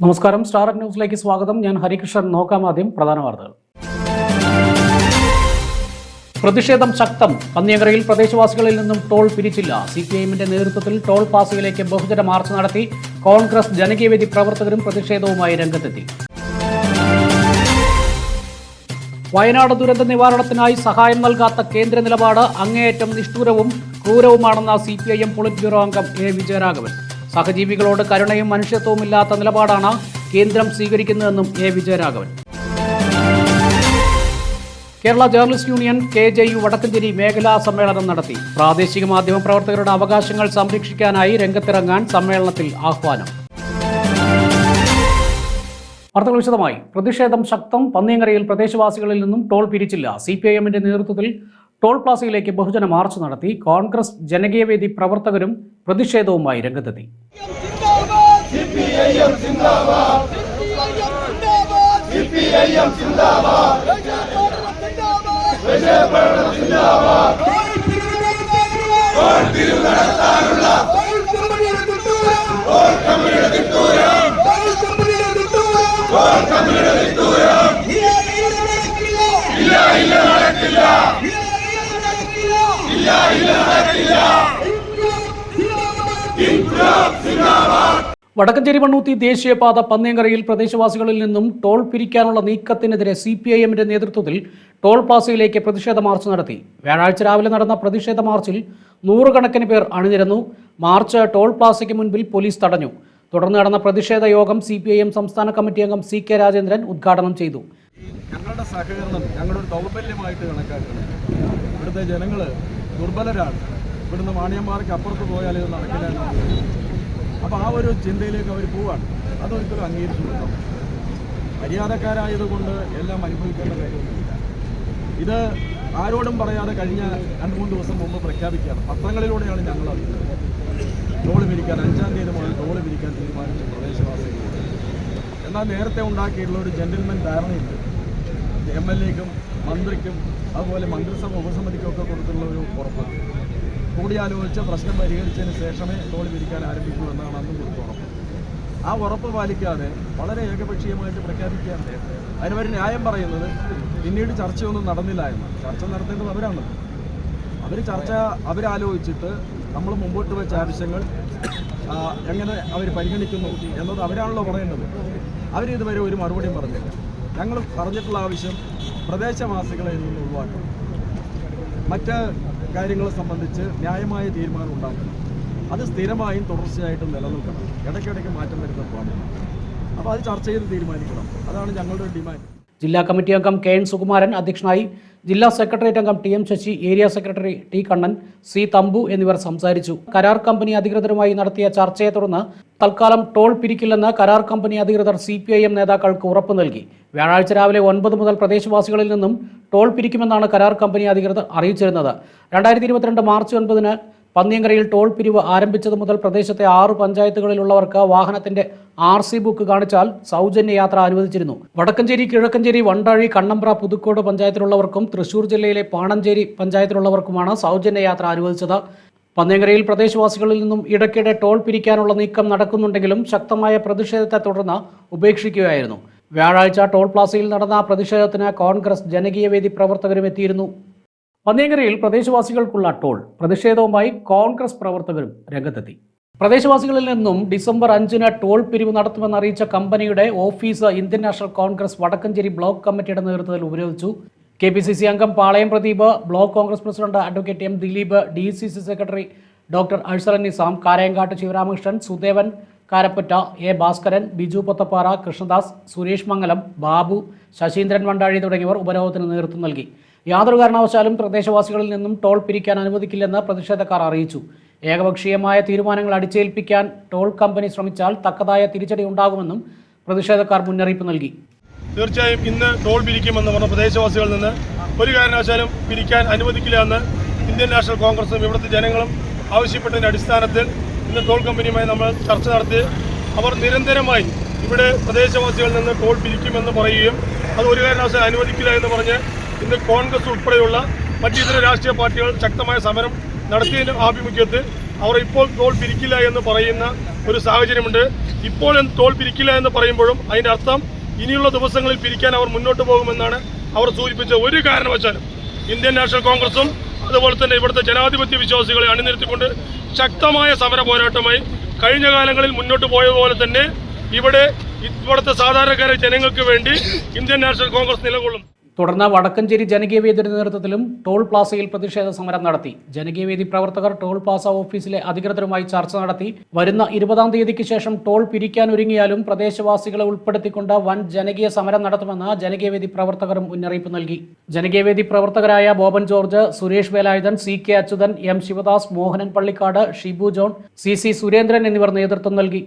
നമസ്കാരം. സ്റ്റാർ ന്യൂസിലേക്ക് സ്വാഗതം. ഞാൻ ഹരികൃഷ്ണൻ. നോക്കാം ആദ്യം പ്രധാന വാർത്തകൾ. പ്രതിഷേധം ശക്തം. പന്നിയങ്കരയിൽ പ്രദേശവാസികളിൽ നിന്നും ടോൾ പിരിച്ചില്ല. സി പി ഐഎമ്മിന്റെ നേതൃത്വത്തിൽ ടോൾ പാസുകളിലേക്ക് ബഹുജന മാർച്ച് നടത്തി. കോൺഗ്രസ് ജനകീയവേദി പ്രവർത്തകരും പ്രതിഷേധവുമായി രംഗത്തെത്തി. വയനാട് ദുരന്ത നിവാരണത്തിനായി സഹായം നൽകാത്ത കേന്ദ്ര നിലപാട് അങ്ങേയറ്റം നിഷ്ഠൂരവും ക്രൂരവുമാണെന്ന C P I M polit bureau അംഗം എ. വിജയരാഘവൻ. സഹജീവികളോട് കരുണയും മനുഷ്യത്വവും ഇല്ലാത്ത നിലപാടാണ് കേന്ദ്രം സ്വീകരിക്കുന്നതെന്നും A Vijayaraghavan. Kerala journalist union K J U Vadakkanchery മേഖലാ സമ്മേളനം നടത്തി. പ്രാദേശിക മാധ്യമ പ്രവർത്തകരുടെ അവകാശങ്ങൾ സംരക്ഷിക്കാനായി രംഗത്തിറങ്ങാൻ സമ്മേളനത്തിൽ ആഹ്വാനം. വാർത്തകൾ വിശദമായി. പ്രതിഷേധം ശക്തം പന്നിയങ്കരയിൽ പ്രദേശവാസികളിൽ നിന്നും ടോൾ പിരിച്ചില്ല. സി പി ഐ എമ്മിന്റെ നേതൃത്വത്തിൽ ടോൾ പ്ലാസയിലേക്ക് ബഹുജന മാർച്ച് നടത്തി കോൺഗ്രസ് ജനകീയവേദി പ്രവർത്തകരും പ്രതിഷേധവുമായി രംഗത്തെത്തി. ഇല്ല ഇല്ല സിപിഐഎം വടക്കഞ്ചേരി മണ്ണൂത്തി ദേശീയപാത പന്നിയങ്കരയിൽ പ്രദേശവാസികളിൽ നിന്നും ടോൾ പിരിക്കാനുള്ള നീക്കത്തിനെതിരെ സി പി ഐ എമ്മിന്റെ നേതൃത്വത്തിൽ ടോൾ പ്ലാസയിലേക്ക് പ്രതിഷേധ മാർച്ച് നടത്തി. വ്യാഴാഴ്ച രാവിലെ നടന്ന പ്രതിഷേധ മാർച്ചിൽ നൂറുകണക്കിന് പേർ അണിനിരന്നു. മാർച്ച് ടോൾ പ്ലാസയ്ക്ക് മുൻപിൽ പോലീസ് തടഞ്ഞു. തുടർന്ന് നടന്ന പ്രതിഷേധ യോഗം സി പി ഐ എം സംസ്ഥാന കമ്മിറ്റി അംഗം സി കെ രാജേന്ദ്രൻ ഉദ്ഘാടനം ചെയ്തു. ഞങ്ങളുടെ സഹകരണം ഞങ്ങളുടെ ദൗർബല്യമായിട്ട് കണക്കാക്കണം. ഇവിടുത്തെ ജനങ്ങൾ ദുർബലരാണ്. ഇവിടുന്ന് വാണിയന്മാർക്ക് അപ്പുറത്ത് പോയാൽ ഇത് നടക്കില്ല എന്നാണ് അപ്പോൾ ആ ഒരു ചിന്തയിലേക്ക് അവർ പോവാണ്. അതൊരിക്കലും അംഗീകരിച്ചു കൊടുക്കാം മര്യാദക്കാരായതുകൊണ്ട് എല്ലാം അനുഭവിക്കേണ്ട കാര്യമൊന്നുമില്ല. ഇത് ആരോടും പറയാതെ കഴിഞ്ഞ രണ്ട് മൂന്ന് ദിവസം മുമ്പ് പ്രഖ്യാപിക്കുകയാണ്. പത്രങ്ങളിലൂടെയാണ് ഞങ്ങൾ അറിയുന്നത്. ടോൾ പിരിക്കാൻ അഞ്ചാം തീയതി മുതൽ ടോൾ പിരിക്കാൻ തീരുമാനിച്ച പ്രദേശവാസികൾ എന്നാൽ നേരത്തെ ഉണ്ടാക്കിയിട്ടുള്ള ഒരു ജെന്റിൽമെൻ ധാരണയുണ്ട് എം എൽ എക്കും മന്ത്രിക്കും അതുപോലെ മന്ത്രിസഭ ഉപസമിതിക്കൊക്കെ കൊടുത്തുള്ള ഒരു ഉറപ്പ്. കൂടിയാലോചിച്ച് പ്രശ്നം പരിഹരിച്ചതിന് ശേഷമേ തോളി പിരിക്കാൻ ആരംഭിക്കൂ എന്നാണ് അന്നും കൊടുത്ത ഉറപ്പ്. ആ ഉറപ്പ് പാലിക്കാതെ വളരെ ഏകപക്ഷീയമായിട്ട് പ്രഖ്യാപിക്കുകയാണ് അതിനവർ ന്യായം പറയുന്നത് പിന്നീട് ചർച്ചയൊന്നും നടന്നില്ല എന്ന്. ചർച്ച നടത്തേണ്ടത് അവരാണ്. അവർ ചർച്ച അവരാലോചിച്ചിട്ട് നമ്മൾ മുമ്പോട്ട് വെച്ച ആവശ്യങ്ങൾ എങ്ങനെ അവർ പരിഗണിക്കുന്നു എന്നത് അവരാണല്ലോ പറയേണ്ടത്. അവരിതുവരെ ഒരു മറുപടിയും പറഞ്ഞില്ല. ഞങ്ങൾ പറഞ്ഞിട്ടുള്ള ആവശ്യം പ്രദേശവാസികളെ നിന്ന് ഒഴിവാക്കണം. മറ്റ് കാര്യങ്ങളെ സംബന്ധിച്ച് ന്യായമായ തീരുമാനം ഉണ്ടാക്കണം. അത് സ്ഥിരമായും തുടർച്ചയായിട്ടും നിലനിൽക്കണം. ഇടയ്ക്കിടയ്ക്ക് മാറ്റം വരുത്താൻ പാടില്ല അപ്പോൾ അത് ചർച്ച ചെയ്ത് തീരുമാനിക്കണം. അതാണ് ഞങ്ങളുടെ ഡിമാൻഡ്. ജില്ലാ കമ്മിറ്റി അംഗം കെ എൻ സുകുമാരൻ അധ്യക്ഷനായി ജില്ലാ സെക്രട്ടേറിയറ്റ് അംഗം T M Sasi area secretary T Kannan C Thampu എന്നിവർ സംസാരിച്ചു. കരാർ കമ്പനി അധികൃതരുമായി നടത്തിയ ചർച്ചയെ തുടർന്ന് തൽക്കാലം ടോൾ പിരിക്കില്ലെന്ന് കരാർ കമ്പനി അധികൃതർ സി പി ഐ എം നേതാക്കൾക്ക് ഉറപ്പ് നൽകി. വ്യാഴാഴ്ച രാവിലെ ഒൻപത് മുതൽ പ്രദേശവാസികളിൽ നിന്നും ടോൾ പിരിക്കുമെന്നാണ് കരാർ കമ്പനി അധികൃതർ അറിയിച്ചിരുന്നത്. രണ്ടായിരത്തി ഇരുപത്തിരണ്ട് മാർച്ച് ഒൻപതിന് പന്നിയങ്കരയിൽ ടോൾ പിരിവ് ആരംഭിച്ചത് മുതൽ പ്രദേശത്തെ ആറ് പഞ്ചായത്തുകളിലുള്ളവർക്ക് വാഹനത്തിന്റെ ആർ സി ബുക്ക് കാണിച്ചാൽ സൗജന്യ യാത്ര അനുവദിച്ചിരുന്നു. വടക്കഞ്ചേരി കിഴക്കഞ്ചേരി വണ്ടാഴി കണ്ണമ്പ്ര പുതുക്കോട് പഞ്ചായത്തിലുള്ളവർക്കും തൃശൂർ ജില്ലയിലെ പാണഞ്ചേരി പഞ്ചായത്തിലുള്ളവർക്കുമാണ് സൗജന്യ യാത്ര അനുവദിച്ചത്. പന്നിയങ്കരയിൽ പ്രദേശവാസികളിൽ നിന്നും ഇടയ്ക്കിടെ ടോൾ പിരിക്കാനുള്ള നീക്കം നടക്കുന്നുണ്ടെങ്കിലും ശക്തമായ പ്രതിഷേധത്തെ തുടർന്ന് ഉപേക്ഷിക്കുകയായിരുന്നു. വ്യാഴാഴ്ച ടോൾ പ്ലാസയിൽ നടന്ന പ്രതിഷേധത്തിന് കോൺഗ്രസ് ജനകീയവേദി പ്രവർത്തകരും എത്തിയിരുന്നു. പന്നിയങ്കരയിൽ പ്രദേശവാസികൾക്കുള്ള ടോൾ പ്രതിഷേധവുമായി കോൺഗ്രസ് പ്രവർത്തകരും രംഗത്തെത്തി. പ്രദേശവാസികളിൽ നിന്നും ഡിസംബർ അഞ്ചിന് ടോൾ പിരിവ് നടത്തുമെന്ന് അറിയിച്ച കമ്പനിയുടെ office Indian National Congress Vadakkanchery block കമ്മിറ്റിയുടെ നേതൃത്വത്തിൽ ഉപരോധിച്ചു. കെ പി സി സി അംഗം Palayam Pradeep block Congress president advocate M Dileep D C C secretary doctor Arsalan Nizam Karayankattu Sivaramakrishnan Sudevan Karappatta A Bhaskaran Biju Pothappara Krishnadas Suresh Mangalam Babu Sasindran Vandazhi തുടങ്ങിയവർ ഉപരോധത്തിന് നേതൃത്വം നൽകി. യാതൊരു കാരണവശാലും പ്രദേശവാസികളിൽ നിന്നും toll പിരിക്കാൻ അനുവദിക്കില്ലെന്ന് പ്രതിഷേധക്കാർ അറിയിച്ചു. ഏകപക്ഷീയമായ തീരുമാനങ്ങൾ അടിച്ചേൽപ്പിക്കാൻ ടോൾ കമ്പനി ശ്രമിച്ചാൽ തക്കതായ തിരിച്ചടി ഉണ്ടാകുമെന്നും പ്രതിഷേധക്കാർ മുന്നറിയിപ്പ് നൽകി. തീർച്ചയായും ഇന്ന് ടോൾ പിരിക്കുമെന്ന് പറഞ്ഞ പ്രദേശവാസികളിൽ നിന്ന് ഒരു കാരണവശാലും പിരിക്കാൻ അനുവദിക്കില്ല എന്ന് ഇന്ത്യൻ നാഷണൽ കോൺഗ്രസും ഇവിടുത്തെ ജനങ്ങളും ആവശ്യപ്പെട്ടതിന്റെ അടിസ്ഥാനത്തിൽ ഇന്ന് ടോൾ കമ്പനിയുമായി നമ്മൾ ചർച്ച നടത്തി. അവർ നിരന്തരമായി ഇവിടെ പ്രദേശവാസികളിൽ നിന്ന് ടോൾ പിരിക്കുമെന്ന് പറയുകയും അത് ഒരു കാരണവശാലും അനുവദിക്കില്ല എന്ന് പറഞ്ഞ് ഇന്ന് കോൺഗ്രസ് ഉൾപ്പെടെയുള്ള മറ്റു ഇതര രാഷ്ട്രീയ പാർട്ടികൾ ശക്തമായ സമരം നടത്തിയതിന്റെ ആഭിമുഖ്യത്തിൽ അവർ ഇപ്പോൾ തോൽ പിരിക്കില്ല എന്ന് പറയുന്ന ഒരു സാഹചര്യമുണ്ട്. ഇപ്പോൾ തോൽ പിരിക്കില്ല എന്ന് പറയുമ്പോഴും അതിന്റെ അർത്ഥം ഇനിയുള്ള ദിവസങ്ങളിൽ പിരിക്കാൻ അവർ മുന്നോട്ട് പോകുമെന്നാണ് അവർ സൂചിപ്പിച്ച ഒരു കാരണവശാലും ഇന്ത്യൻ നാഷണൽ കോൺഗ്രസും അതുപോലെ തന്നെ ഇവിടുത്തെ ജനാധിപത്യ വിശ്വാസികളെ അണിനിരത്തിക്കൊണ്ട് ശക്തമായ സമര പോരാട്ടമായി കഴിഞ്ഞ കാലങ്ങളിൽ മുന്നോട്ട് പോയതുപോലെ തന്നെ ഇവിടെ ഇവിടുത്തെ സാധാരണക്കാരെ ജനങ്ങൾക്ക് വേണ്ടി ഇന്ത്യൻ നാഷണൽ കോൺഗ്രസ് നിലകൊള്ളും തുടർന്ന് വടക്കഞ്ചേരി ജനകീയവേദിയുടെ നേതൃത്വത്തിലും ടോൾ പ്ലാസയിൽ പ്രതിഷേധ സമരം നടത്തി. ജനകീയവേദി പ്രവർത്തകർ ടോൾ പ്ലാസ ഓഫീസിലെ അധികൃതരുമായി ചർച്ച നടത്തി. വരുന്ന ഇരുപതാം തീയതിക്ക് ശേഷം ടോൾ പിരിക്കാനൊരുങ്ങിയാലും പ്രദേശവാസികളെ ഉൾപ്പെടുത്തിക്കൊണ്ട് വൻ ജനകീയ സമരം നടത്തുമെന്ന് ജനകീയവേദി പ്രവർത്തകരും മുന്നറിയിപ്പ് നൽകി. ജനകീയവേദി പ്രവർത്തകരായ Boban George Suresh Velayudhan C K Achuthan M Sivadas Mohanan Pallikkad Shibu John C C Surendran എന്നിവർ നേതൃത്വം നൽകി.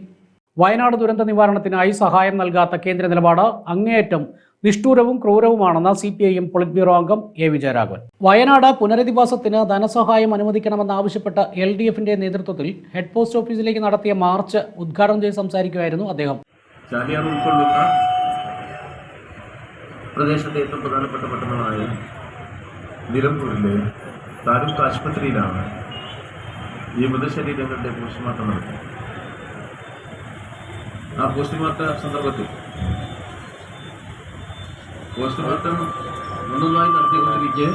വയനാട് ദുരന്ത നിവാരണത്തിനായി സഹായം നൽകാത്ത കേന്ദ്ര നിലപാട് അങ്ങേയറ്റം നിഷ്ഠൂരവും ക്രൂരവുമാണെന്ന് C P I M polit bureau അംഗം എ വിജയരാഘവൻ. വയനാട് പുനരധിവാസത്തിന് ധനസഹായം അനുവദിക്കണമെന്നാവശ്യപ്പെട്ട് എൽ ഡി എഫിന്റെ നേതൃത്വത്തിൽ ഹെഡ് പോസ്റ്റ് ഓഫീസിലേക്ക് നടത്തിയ മാർച്ച് ഉദ്ഘാടനം ചെയ്ത് സംസാരിക്കുകയായിരുന്നു അദ്ദേഹം. ഉൾക്കൊള്ളുന്ന പട്ടണമായ ആശുപത്രിയിലാണ് ഈ മൃതശരീരങ്ങളുടെ പോസ്റ്റ്മോർട്ടം ആ പോസ്റ്റ്മോർട്ട സന്ദർഭത്തിൽ പോസ്റ്റ്മോർട്ടം ഒന്നൊന്നായി നടത്തിക്കൊണ്ടിരിക്കെ.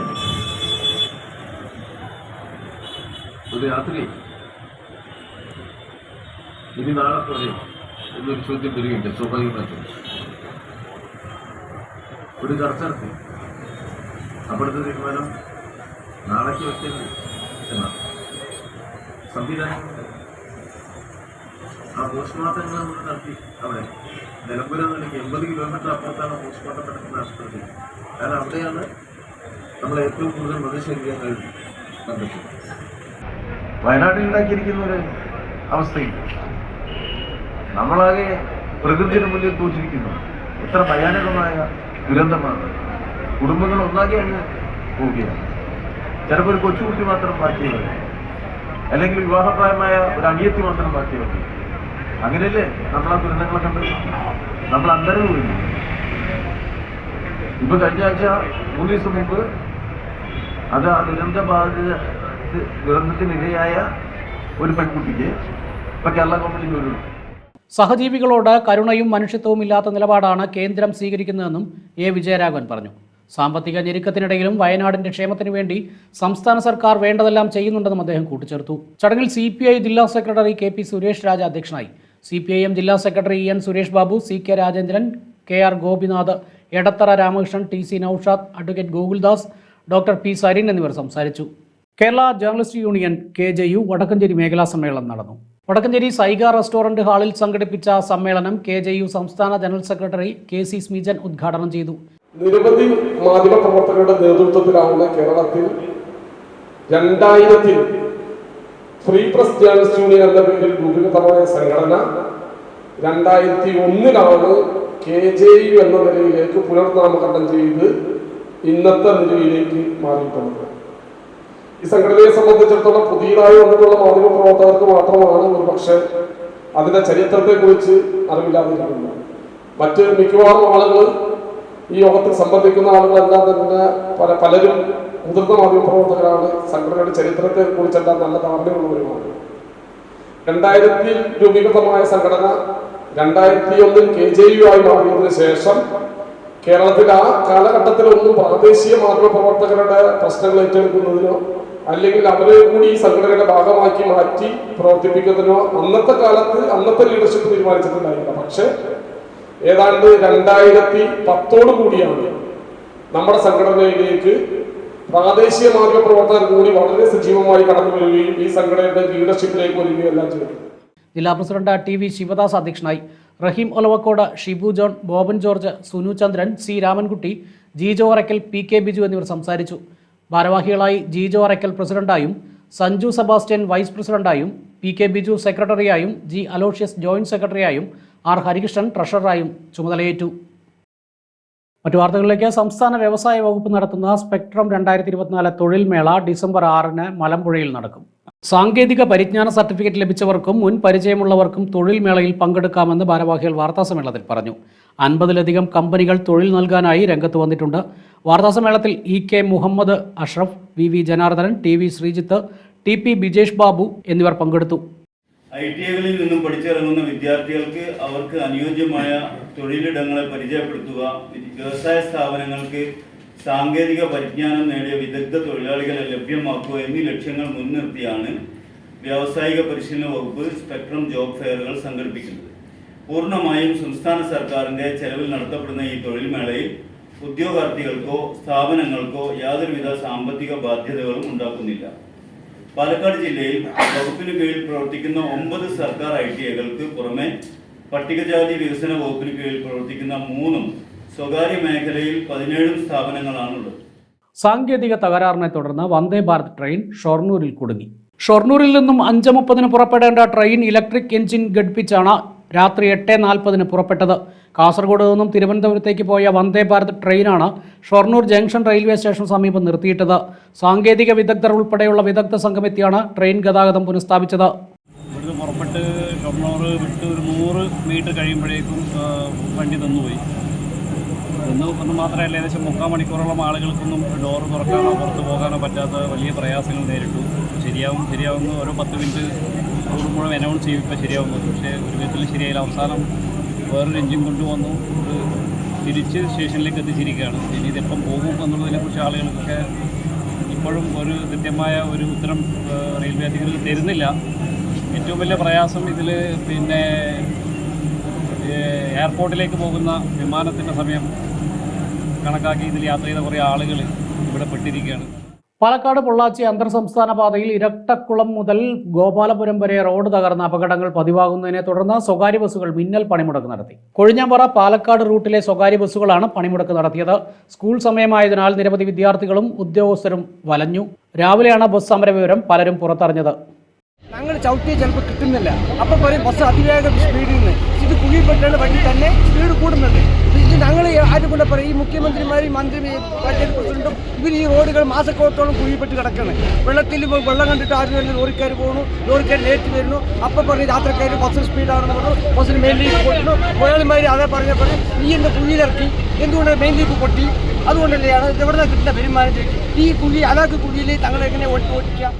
ഒരു രാത്രി. ഇനി നാളെ പോലെ എന്നൊരു ചോദ്യം വരികയുണ്ട് സ്വാഭാവികമായിട്ടും. ഒരു ചർച്ച നടത്തി അവിടുത്തെ തീരുമാനം നാളേക്ക് വെച്ചത് എന്നാണ്. സംവിധാനം ആ പോസ്റ്റ്മോർട്ടങ്ങൾ നമ്മൾ നടത്തി അവിടെ. നിലമ്പൂർ നിലയ്ക്ക് എൺപത് കിലോമീറ്റർ അപ്പുറത്താണ് പോസ്റ്റ്മോർട്ടം നടക്കുന്ന ആശുപത്രി കാരണം അവിടെയാണ് നമ്മൾ ഏറ്റവും കൂടുതൽ മൃതശരീരങ്ങൾ കണ്ടെത്തുന്നത് വയനാട്ടിൽ ഉണ്ടാക്കിയിരിക്കുന്ന ഒരു അവസ്ഥയിൽ നമ്മളാകെ പ്രകൃതിയുടെ മുന്നിൽ തോറ്റിരിക്കുന്നു. എത്ര ഭയാനകമായ ദുരന്തമാണ്. കുടുംബങ്ങൾ ഒന്നാകെ അങ്ങ് പോവുകയാണ്. ചിലപ്പോൾ ഒരു കൊച്ചുകുട്ടി മാത്രം ബാക്കിയത് അല്ലെങ്കിൽ വിവാഹപ്രായമായ ഒരു അടിയത്തി മാത്രം ബാക്കിയത് അങ്ങനെയല്ലേ? നമ്മൾ ആ ദുരന്തങ്ങളെ കണ്ടത്. നമ്മൾ അന്തരം പോയി ഇപ്പൊ കഴിഞ്ഞ ആഴ്ച മൂന്ന് ദിവസം മുമ്പ് അത് ആ ദുരന്ത ബാധിത ദുരന്തത്തിനിരയായ ഒരു പെൺകുട്ടിക്ക് ഇപ്പൊ കേരള ഗവൺമെന്റിന് ഒരു സഹജീവികളോട് കരുണയും മനുഷ്യത്വവും ഇല്ലാത്ത നിലപാടാണ് കേന്ദ്രം സ്വീകരിക്കുന്നതെന്നും എ വിജയരാഘവൻ പറഞ്ഞു. സാമ്പത്തിക ഞെരുക്കത്തിനിടയിലും വയനാടിന്റെ ക്ഷേമത്തിനു വേണ്ടി സംസ്ഥാന സർക്കാർ വേണ്ടതെല്ലാം ചെയ്യുന്നുണ്ടെന്നും അദ്ദേഹം കൂട്ടിച്ചേർത്തു. ചടങ്ങിൽ സി ജില്ലാ സെക്രട്ടറി കെ സുരേഷ് രാജ അധ്യക്ഷനായി. സി പി ഐ എം ജില്ലാ secretary N Suresh Babu C K Rajendran K R Gopinath Edathara Ramakrishnan T C Naushad advocate Gokuldas doctor P Sarin എന്നിവർ സംസാരിച്ചു. Kerala journalist union K J U Vadakkanchery മേഖലാ സമ്മേളനം നടന്നു. Vadakkanchery Saiga restaurant ഹാളിൽ സംഘടിപ്പിച്ച സമ്മേളനം K J U സംസ്ഥാന general secretary K C Smijan ഉദ്ഘാടനം ചെയ്തു. നിരവധി മാധ്യമ പ്രവർത്തകരുടെ നേതൃത്വത്തിലാണ് കേരളത്തിൽ രണ്ടായിരത്തിൽ ഫ്രീ പ്രസ് ജേണലിസ്റ്റ് യൂണിയൻ എന്ന പേരിൽ രൂപീകൃതമായ സംഘടന രണ്ടായിരത്തി ഒന്നിലാണ് കെ ജെ യു എന്ന നിലയിലേക്ക് പുനർനാമകരണം ചെയ്ത് ഇന്നത്തെ നിലയിലേക്ക് മാറിയിട്ടുള്ളത്. ഈ സംഘടനയെ സംബന്ധിച്ചിടത്തോളം പുതിയതായി വന്നിട്ടുള്ള മാധ്യമ പ്രവർത്തകർക്ക് മാത്രമാണ് ഒരുപക്ഷെ അതിന്റെ ചരിത്രത്തെക്കുറിച്ച് അറിവില്ലാതിരിക്കുന്നത്. മറ്റ് മിക്കവാറും ആളുകൾ ഈ യോഗത്തിൽ സംബന്ധിക്കുന്ന ആളുകളെല്ലാം തന്നെ പല പലരും മുതിർന്ന മാധ്യമപ്രവർത്തകരാണ് സംഘടനയുടെ ചരിത്രത്തെ കുറിച്ചെല്ലാം നല്ല ധാരണയുള്ളവരുമാണ് രണ്ടായിരത്തി രൂപീകൃതമായ സംഘടന രണ്ടായിരത്തി ഒന്നിൽ കെ ജെ യു ആയി മാറിയതിനു ശേഷം കേരളത്തിൽ ആ കാലഘട്ടത്തിലൊന്നും പ്രാദേശിക മാധ്യമപ്രവർത്തകരുടെ പ്രശ്നങ്ങൾ ഏറ്റെടുക്കുന്നതിനോ അല്ലെങ്കിൽ അവരെ കൂടി ഈ സംഘടനയുടെ ഭാഗമാക്കി മാറ്റി പ്രവർത്തിപ്പിക്കുന്നതിനോ അന്നത്തെ കാലത്ത് അന്നത്തെ ലീഡർഷിപ്പ് തീരുമാനിച്ചിട്ടുണ്ടായില്ല പക്ഷേ ഏതാണ്ട് രണ്ടായിരത്തി പത്തോടു കൂടിയാണ് നമ്മുടെ സംഘടനയിലേക്ക് പ്രാദേശിക മാധ്യമ പ്രവർത്തകർ കൂടി വളരെ സജീവമായി കടന്നു വരികയും ഈ സംഘടനയുടെ ലീഡർഷിപ്പിലേക്ക് വരികയും എല്ലാം ചെയ്തു. ജില്ലാ പ്രസിഡന്റ് ടി വി ശിവദാസ് അധ്യക്ഷനായി. Rahim Olavakkode Shibu John Boban George Sunu Chandran C Ramankutty Jijo Arackal P K Biju എന്നിവർ സംസാരിച്ചു. ഭാരവാഹികളായി ജിജോ അറയ്ക്കൽ പ്രസിഡന്റായും സഞ്ജു സെബാസ്റ്റ്യൻ വൈസ് പ്രസിഡന്റായും പി കെ ബിജു സെക്രട്ടറിയായും ജി അലോഷ്യസ് ജോയിന്റ് സെക്രട്ടറിയായും ആർ ഹരികൃഷ്ണൻ ട്രഷററായും ചുമതലയേറ്റു. മറ്റു വാർത്തകളിലേക്ക് സംസ്ഥാന വ്യവസായ വകുപ്പ് നടത്തുന്ന സ്പെക്ട്രം രണ്ടായിരത്തി ഇരുപത്തിനാല് തൊഴിൽ മേള ഡിസംബർ ആറിന് മലമ്പുഴയിൽ നടക്കും. സാങ്കേതിക പരിജ്ഞാന സർട്ടിഫിക്കറ്റ് ലഭിച്ചവർക്കും മുൻ പരിചയമുള്ളവർക്കും തൊഴിൽ മേളയിൽ പങ്കെടുക്കാമെന്ന് ഭാരവാഹികൾ വാർത്താസമ്മേളനത്തിൽ പറഞ്ഞു. അൻപതിലധികം കമ്പനികൾ തൊഴിൽ നൽകാനായി രംഗത്ത് വന്നിട്ടുണ്ട്. വാർത്താസമ്മേളനത്തിൽ E K Muhammad Ashraf V V Janardhanan T V Sreejith T P Bijesh Babu എന്നിവർ പങ്കെടുത്തു. ഐ ടി ഐകളിൽ നിന്നും പഠിച്ചിറങ്ങുന്ന വിദ്യാർത്ഥികൾക്ക് അവർക്ക് അനുയോജ്യമായ തൊഴിലിടങ്ങളെ പരിചയപ്പെടുത്തുക വ്യവസായ സ്ഥാപനങ്ങൾക്ക് സാങ്കേതിക പരിജ്ഞാനം നേടിയ വിദഗ്ധ തൊഴിലാളികളെ ലഭ്യമാക്കുക എന്നീ ലക്ഷ്യങ്ങൾ മുൻനിർത്തിയാണ് വ്യാവസായിക പരിശീലന വകുപ്പ് സ്പെക്ട്രം ജോബ് ഫെയറുകൾ സംഘടിപ്പിക്കുന്നത്. പൂർണമായും സംസ്ഥാന സർക്കാരിന്റെ ചെലവിൽ നടത്തപ്പെടുന്ന ഈ തൊഴിൽ മേളയിൽ ഉദ്യോഗാർത്ഥികൾക്കോ സ്ഥാപനങ്ങൾക്കോ യാതൊരുവിധ സാമ്പത്തിക ബാധ്യതകളും ഉണ്ടാക്കുന്നില്ല. പാലക്കാട് ജില്ലയിൽ വകുപ്പിന് കീഴിൽ പ്രവർത്തിക്കുന്ന ഒമ്പത് സർക്കാർ ഐ ടി ഐകൾക്ക് പുറമെ പട്ടികജാതി വികസന വകുപ്പിന് കീഴിൽ പ്രവർത്തിക്കുന്ന മൂന്നും സ്വകാര്യ മേഖലയിൽ പതിനേഴും സ്ഥാപനങ്ങളാണുള്ളത്. സാങ്കേതിക തകരാറിനെ തുടർന്ന് വന്ദേ ഭാരത് ട്രെയിൻ ഷൊർണൂരിൽ കുടുങ്ങി. ഷൊർണൂരിൽ നിന്നും അഞ്ച് മുപ്പതിന് പുറപ്പെടേണ്ട ട്രെയിൻ ഇലക്ട്രിക് എഞ്ചിൻ ഘടിപ്പിച്ചാണ് രാത്രി എട്ട് നാൽപ്പതിന് പുറപ്പെട്ടത്. കാസർഗോഡ് നിന്നും തിരുവനന്തപുരത്തേക്ക് പോയ വന്ദേ ഭാരത് ട്രെയിനാണ് ഷൊർണൂർ ജംഗ്ഷൻ റെയിൽവേ സ്റ്റേഷൻ സമീപം നിർത്തിയിട്ടത്. സാങ്കേതിക വിദഗ്ധർ ഉൾപ്പെടെയുള്ള വിദഗ്ധ സംഘമെത്തിയാണ് ട്രെയിൻ ഗതാഗതം പുനഃസ്ഥാപിച്ചത്. പുറപ്പെട്ട് ഷൊർണൂർ വിട്ട് ഒരു നൂറ് മീറ്റർ കഴിയുമ്പോഴേക്കും വണ്ടി തന്നുപോയി ഒന്ന് മാത്രമല്ല ഏകദേശം മുക്കാൽ മണിക്കൂറോളം ആളുകൾക്കൊന്നും ഡോറ് തുറക്കാനോ പുറത്ത് പോകാനോ പറ്റാത്ത വലിയ പ്രയാസങ്ങൾ നേരിട്ടു. ശരിയാവും ശരിയാവുന്നു. ഓരോ പത്ത് മിനിറ്റ് കൂടുമ്പോഴും അനൗൺസ് ചെയ്യും ഇപ്പോൾ ശരിയാവുന്നു. പക്ഷേ ഒരു വിധത്തിൽ ശരിയായില്ല. അവസാനം വേറൊരു എഞ്ചിൻ കൊണ്ടുവന്നു. തിരിച്ച് സ്റ്റേഷനിലേക്ക് എത്തിച്ചിരിക്കുകയാണ്. ഇനി ഇതെപ്പം പോകും എന്നുള്ളതിനെക്കുറിച്ച് ആളുകൾക്ക് ഇപ്പോഴും ഒരു കൃത്യമായ ഒരു ഉത്തരം റെയിൽവേ അധികൃതർ തരുന്നില്ല. ഏറ്റവും വലിയ പ്രയാസം ഇതിൽ പിന്നെ എയർപോർട്ടിലേക്ക് പോകുന്ന വിമാനത്തിന്റെ സമയം കണക്കാക്കി ഇതിൽ യാത്ര ചെയ്ത കുറേ ആളുകൾ ഇവിടെ പെട്ടിരിക്കുകയാണ്. പാലക്കാട് പൊള്ളാച്ചി അന്തർ സംസ്ഥാന പാതയിൽ ഇരട്ടക്കുളം മുതൽ ഗോപാലപുരം വരെ റോഡ് തകർന്ന അപകടങ്ങൾ പതിവാകുന്നതിനെ തുടർന്ന് സ്വകാര്യ ബസ്സുകൾ മിന്നൽ പണിമുടക്ക് നടത്തി. കൊഴിഞ്ഞാമ്പാറ പാലക്കാട് റൂട്ടിലെ സ്വകാര്യ ബസ്സുകളാണ് പണിമുടക്ക് നടത്തിയത്. സ്കൂൾ സമയമായതിനാൽ നിരവധി വിദ്യാർത്ഥികളും ഉദ്യോഗസ്ഥരും വലഞ്ഞു. രാവിലെയാണ് ബസ് സമരവിവരം പലരും പുറത്തറിഞ്ഞത്. ഞങ്ങൾ ചവിട്ടിയ ചിലപ്പോൾ കിട്ടുന്നില്ല. അപ്പോൾ പറയും ബസ് അതിവേഗം സ്പീഡിൽ നിന്ന്. ഇത് കുഴിപ്പെട്ടാണ് വണ്ടി തന്നെ സ്പീഡ് കൂടുന്നത്. ഇത് ഞങ്ങൾ ആരും കൊണ്ട് പറയും ഈ മുഖ്യമന്ത്രിമാരും മന്ത്രി പ്രസിഡന്റും ഇവർ ഈ റോഡുകൾ മാസക്കോളത്തോളം കുഴിപ്പെട്ട് കിടക്കുകയാണ് വെള്ളത്തിൽ വെള്ളം കണ്ടിട്ട് ആരും വരുന്ന? ലോറിക്കാർ പോകുന്നു ലോറിക്കാർ ലേറ്റ് വരുന്നു. അപ്പം പറഞ്ഞ് യാത്രക്കാർ ബസ് സ്പീഡാണെന്ന് പറഞ്ഞു. ബസ്സിന് ലീപ്പ് പൊട്ടുന്നു. മുതലാളിമാർ അതേ പറഞ്ഞ പറഞ്ഞു ഈ എന്റെ കുഴിയിലിറക്കി. എന്തുകൊണ്ട് മെയിൻ ലീപ്പ് പൊട്ടി? അതുകൊണ്ടല്ലേ ഇത് എവിടെ നിന്ന് കിട്ടുന്ന വരുമാനം ഈ കുഴി അതാക്ക് കുഴിയിൽ തങ്ങളെങ്ങനെ ഓടിക്കുക